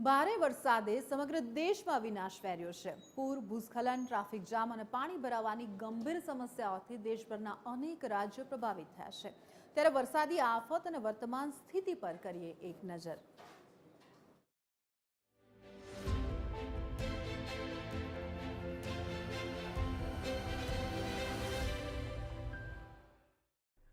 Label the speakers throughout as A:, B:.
A: ભારે વરસાદે સમગ્ર દેશમાં વિનાશ ફેર્યો છે. પૂર, ભૂસ્ખલન, ટ્રાફિક જામ અને પાણી ભરાવાની ગંભીર સમસ્યાઓથી દેશભરના અનેક રાજ્યો પ્રભાવિત થયા છે. ત્યારે વરસાદી આફત અને વર્તમાન સ્થિતિ પર કરીએ એક નજર.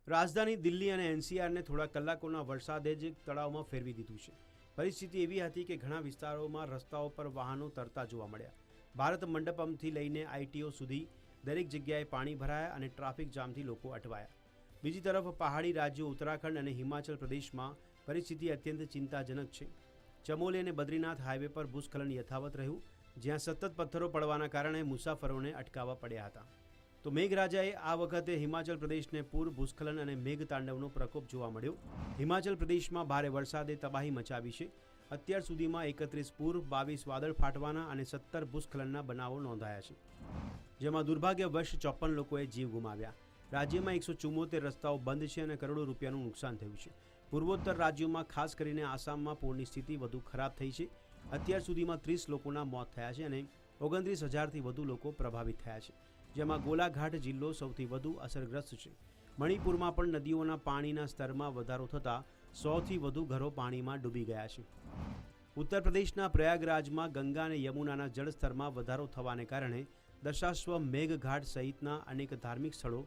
B: રાજધાની દિલ્હી અને એનસીઆરને થોડા કલાકોના વરસાદે જ તળાવમાં ફેરવી દીધું છે. પરિસ્થિતિ એવી હતી કે ઘણા વિસ્તારોમાં રસ્તાઓ પર વાહનો તરતા જોવા મળ્યા. ભારત મંડપમથી લઈને આઈટીઓ સુધી દરેક જગ્યાએ પાણી ભરાયા અને ટ્રાફિક જામથી લોકો અટવાયા. બીજી તરફ પહાડી રાજ્યો ઉત્તરાખંડ અને હિમાચલ પ્રદેશમાં પરિસ્થિતિ અત્યંત ચિંતાજનક છે. ચમોલી અને બદ્રીનાથ હાઈવે પર ભૂસ્ખલન યથાવત રહ્યું, જ્યાં સતત પથ્થરો પડવાના કારણે મુસાફરોને અટકાવવા પડ્યા હતા. તો મેઘરાજાએ આ વખતે હિમાચલ પ્રદેશને પૂર, ભૂસ્ખલન અને મેઘતાંડવનો પ્રકોપ જોવા મળ્યો. હિમાચલ પ્રદેશમાં ભારે વરસાદે તબાહી મચાવી છે. અત્યાર સુધીમાં એકત્રીસ પૂર, બાવીસ વાદળ ફાટવાના અને સત્તર ભૂસ્ખલનના બનાવો નોંધાયા છે. જેમાં દુર્ભાગ્યવશ ચોપન લોકોએ જીવ ગુમાવ્યા. રાજ્યમાં એકસો ચુમ્મોતેર રસ્તાઓ બંધ છે અને કરોડો રૂપિયાનું નુકસાન થયું છે. પૂર્વોત્તર રાજ્યોમાં ખાસ કરીને આસામમાં પૂરની સ્થિતિ વધુ ખરાબ થઈ છે. અત્યાર સુધીમાં ત્રીસ લોકોના મોત થયા છે અને ઓગણત્રીસ હજારથી વધુ લોકો પ્રભાવિત થયા છે, જેમાં ગોલાઘાટ જિલ્લો સૌથી વધુ અસરગ્રસ્ત છે. મણિપુરમાં પણ નદીઓના પાણીના સ્તરમાં વધારો થતાં સોથી વધુ ઘરો પાણીમાં ડૂબી ગયા છે. ઉત્તર પ્રદેશના પ્રયાગરાજમાં ગંગા અને યમુનાના જળસ્તરમાં વધારો થવાને કારણે દશાશ્વ મેઘઘાટ સહિતના અનેક ધાર્મિક સ્થળો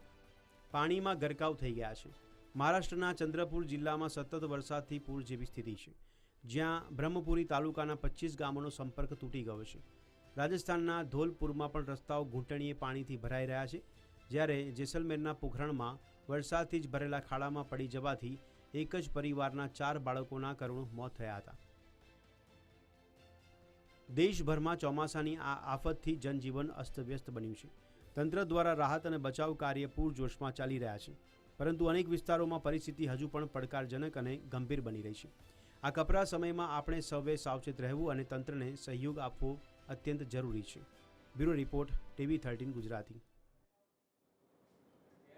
B: પાણીમાં ગરકાવ થઈ ગયા છે. મહારાષ્ટ્રના ચંદ્રપુર જિલ્લામાં સતત વરસાદથી પૂર જેવી સ્થિતિ છે, જ્યાં બ્રહ્મપુરી તાલુકાના પચીસ ગામોનો સંપર્ક તૂટી ગયો છે. રાજસ્થાનના ધોલપુરમાં પણ રસ્તાઓ ઘૂંટણીએ પાણીથી ભરાઈ રહ્યા છે. જ્યારે જેસલમેરના પોખરણમાં વરસાદથી જ ભરેલા ખાડામાં પડી જવાથી એક જ પરિવારના ચાર બાળકોના કરુણ મોત થયા હતા. દેશભરમાં ચોમાસાની આ આફતથી જનજીવન અસ્તવ્યસ્ત બન્યું છે. તંત્ર દ્વારા રાહત અને બચાવ કાર્ય પૂરજોશમાં ચાલી રહ્યા છે. પરંતુ અનેક વિસ્તારોમાં પરિસ્થિતિ હજુ પણ પડકારજનક અને ગંભીર બની રહી છે. આ કપરા સમયમાં આપણે સૌએ સાવચેત રહેવું અને તંત્રને સહયોગ આપવો અત્યંત જરૂરી છે. Bureau report TV thirteen Gujarati.